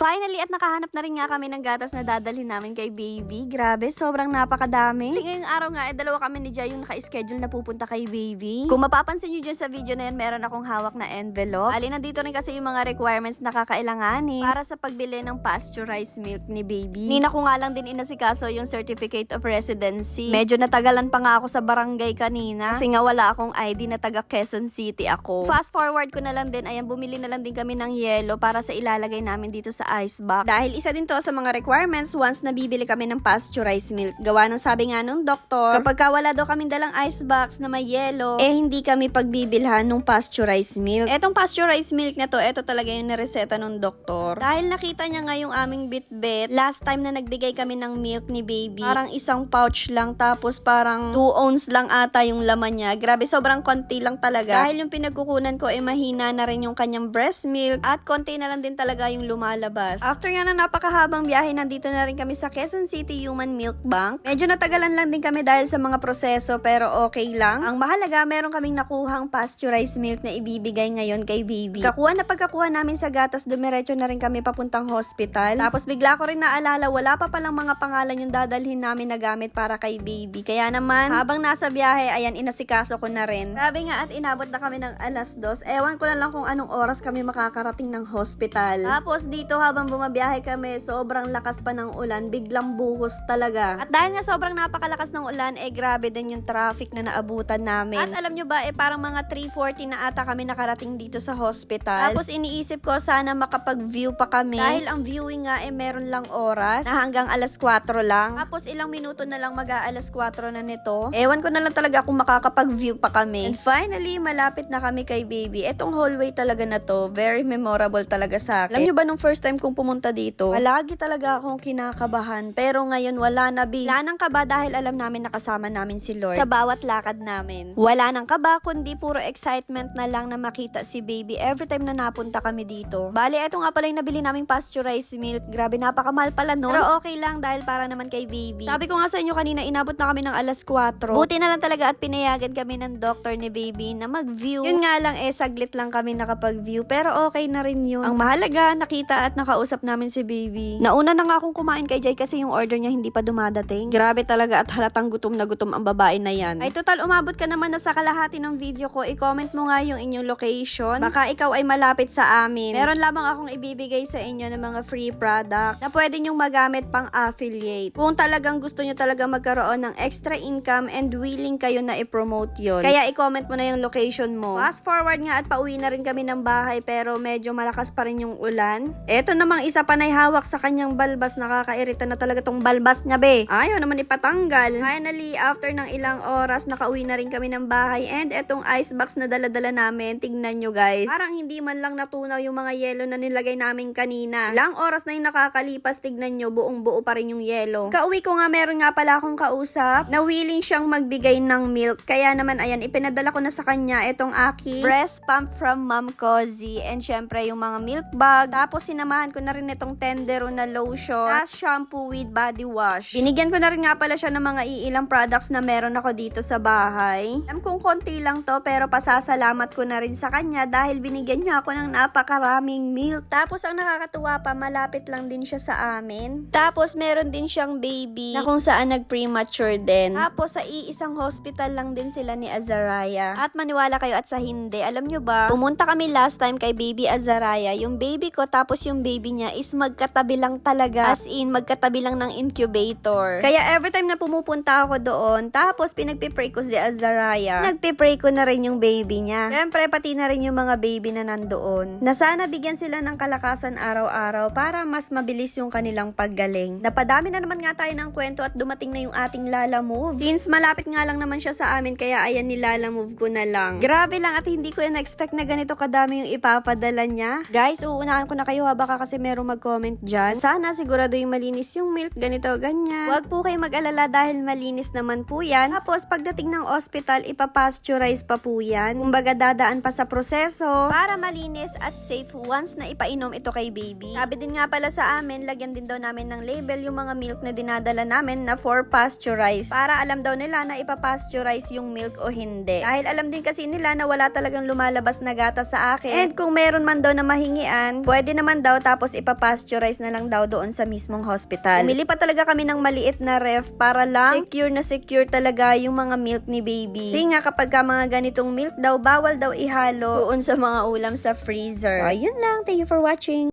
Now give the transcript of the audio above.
Finally, at nakahanap na rin nga kami ng gatas na dadalhin namin kay baby. Grabe, sobrang napakadami. Ngayong araw nga, eh, dalawa kami ni Jai yung naka-schedule na pupunta kay baby. Kung mapapansin nyo dyan sa video na yan, meron akong hawak na envelope. Ali, nandito rin kasi yung mga requirements na kakailanganin para sa pagbili ng pasteurized milk ni baby. Nina ko nga lang din inasikaso yung certificate of residency. Medyo natagalan pa nga ako sa barangay kanina kasi nga wala akong ID na taga Quezon City ako. Fast forward ko na lang din, ayan, bumili na lang din kami ng yelo para sa ilalagay namin dito sa ice box. Dahil isa din to sa mga requirements once nabibili kami ng pasteurized milk. Gawa ng sabi nga nung doktor, kapag ka wala daw kaming dalang ice box na may yelo, eh hindi kami pagbibilhan ng pasteurized milk. Etong pasteurized milk na to, eto talaga yung nareseta nung doktor. Dahil nakita niya nga yung aming bitbit, last time na nagbigay kami ng milk ni baby, parang isang pouch lang, tapos parang 2 ounce lang ata yung laman niya. Grabe, sobrang konti lang talaga. Dahil yung pinagkukunan ko, eh mahina na rin yung kanyang breast milk, at konti na lang din talaga yung lumalabas. After nga ng napakahabang biyahe, nandito na rin kami sa Quezon City Human Milk Bank. Medyo natagalan lang din kami dahil sa mga proseso, pero okay lang. Ang mahalaga, meron kaming nakuhang pasteurized milk na ibibigay ngayon kay baby. Kakuha na pagkakuha namin sa gatas, dumiretso na rin kami papuntang hospital. Tapos bigla ko rin naalala, wala pa palang mga pangalan yung dadalhin namin na gamit para kay baby. Kaya naman, habang nasa biyahe, ayan, inasikaso ko na rin. Grabe nga at inabot na kami ng alas dos. Ewan ko na lang kung anong oras kami makakarating ng hospital. Tapos dito habang bumabiyahe kami, sobrang lakas pa ng ulan, biglang buhos talaga. At dahil nga sobrang napakalakas ng ulan, eh grabe din yung traffic na naabutan namin. At alam nyo ba, eh parang mga 3.40 na ata kami nakarating dito sa hospital. Tapos iniisip ko sana makapag-view pa kami. Dahil ang viewing nga eh meron lang oras na hanggang alas 4 lang. Tapos ilang minuto na lang mag alas 4 na nito. Ewan ko na lang talaga kung makakapag-view pa kami. And finally, malapit na kami kay baby. Etong hallway talaga na to, very memorable talaga sa akin. Alam nyo ba nung first time kong pumunta dito, palagi talaga akong kinakabahan. Pero ngayon wala na bi. Wala nang kaba dahil alam namin nakasama namin si Lord sa bawat lakad namin. Wala nang kaba kundi puro excitement na lang na makita si baby every time na napunta kami dito. Bali, eto nga pala yung nabili naming pasteurized milk. Grabe, napakamahal pala no. Pero okay lang dahil para naman kay baby. Sabi ko nga sa inyo kanina, inabot na kami ng alas 4. Buti na lang talaga at pinayagan kami ng doctor ni baby na mag-view. Yun nga lang eh, saglit lang kami nakapag-view. Pero okay na rin yun. Ang mahalaga, nakita at nakausap namin si baby. Nauna na nga akong kumain kay Jay kasi yung order niya hindi pa dumadating. Grabe talaga at halatang gutom na gutom ang babae na yan. Ay total, umabot ka naman na sa kalahati ng video ko. I-comment mo nga yung inyong location. Baka ikaw ay malapit sa amin. Meron lamang akong ibibigay sa inyo ng mga free products na pwede nyong magamit pang affiliate. Kung talagang gusto nyo talaga magkaroon ng extra income and willing kayo na i-promote yon. Kaya i-comment mo na yung location mo. Fast forward nga at pauwi na rin kami ng bahay pero medyo malakas pa rin yung ulan. Eto namang isa pa na hawak sa kanyang balbas. Nakakairita na talaga tong balbas niya be. Ayaw naman ipatanggal. Finally, after ng ilang oras, nakauwi na rin kami ng bahay and etong ice box na dala-dala namin, tignan nyo guys. Parang hindi man lang natunaw yung mga yelo na nilagay namin kanina. Ilang oras na yung nakakalipas, tignan nyo, buong buo pa rin yung yelo. Kauwi ko nga, meron nga pala akong kausap na willing siyang magbigay ng milk. Kaya naman, ayan, ipinadala ko na sa kanya itong aking breast pump from Mom Cozy. And syempre, yung mga milk bag. Tapos, sinamahan ko na rin itong tendero na lotion. Tapos, shampoo with body wash. Binigyan ko na rin nga pala siya ng mga iilang products na meron ako dito sa bahay. Alam kong konti lang to, pero pasasalamat ko na rin sa kanya dahil binigyan niya ako ng napakaraming milk. Tapos, ang nakakatuwa pa, malapit lang din siya sa amin. Tapos, meron din siyang baby na kung saan nag-premature din. Tapos, sa iisang hospital lang din sila ni Azaraya. At maniwala kayo at sa hindi, alam nyo ba, pumunta kami last time kay baby Azaraya, yung baby ko tapos yung baby niya is magkatabi lang talaga. As in, magkatabi lang ng incubator. Kaya every time na pumupunta ako doon, tapos pinagpipray ko si Azaraya, nagpipray ko na rin yung baby niya. Siyempre, pati na rin yung mga baby na nandoon. Na sana bigyan sila ng kalakasan araw-araw para mas mabilis yung kanilang paggaling. Napadami na naman nga tayo ng kwento at dumating na yung ating Lala Move. Since malapit nga lang naman siya sa amin, kaya ayan ni Lala Move ko na lang. Grabe lang at hindi ko na-expect na ganito kadami yung ipapadala niya. Guys, uunahan ko na kayo ha, baka kasi merong mag-comment dyan. Sana sigurado yung malinis yung milk, ganito, ganyan. Huwag po kayo mag-alala dahil malinis naman po yan. Tapos, pagdating ng hospital, ipapasteurize pa po yan. Kumbaga, dadaan pa sa proseso para malinis at safe once na ipainom ito kay baby. Sabi din nga pala sa amin, lagyan din daw namin ng label yung mga milk na dinadala namin na for pasteurize. Para alam daw nila na ipapasteurize yung milk o hindi. Dahil alam din kasi nila na wala talagang lumalabas na gata sa akin. And kung meron man daw na mahingian, pwede naman daw tapos ipapasteurize na lang daw doon sa mismong hospital. Umili pa talaga kami ng maliit na ref para lang secure na secure talaga yung mga milk ni baby. Kasi nga kapag ka mga ganitong milk daw, bawal daw ihalo doon sa mga ulam sa freezer. So, ayun lang. Thank you for watching.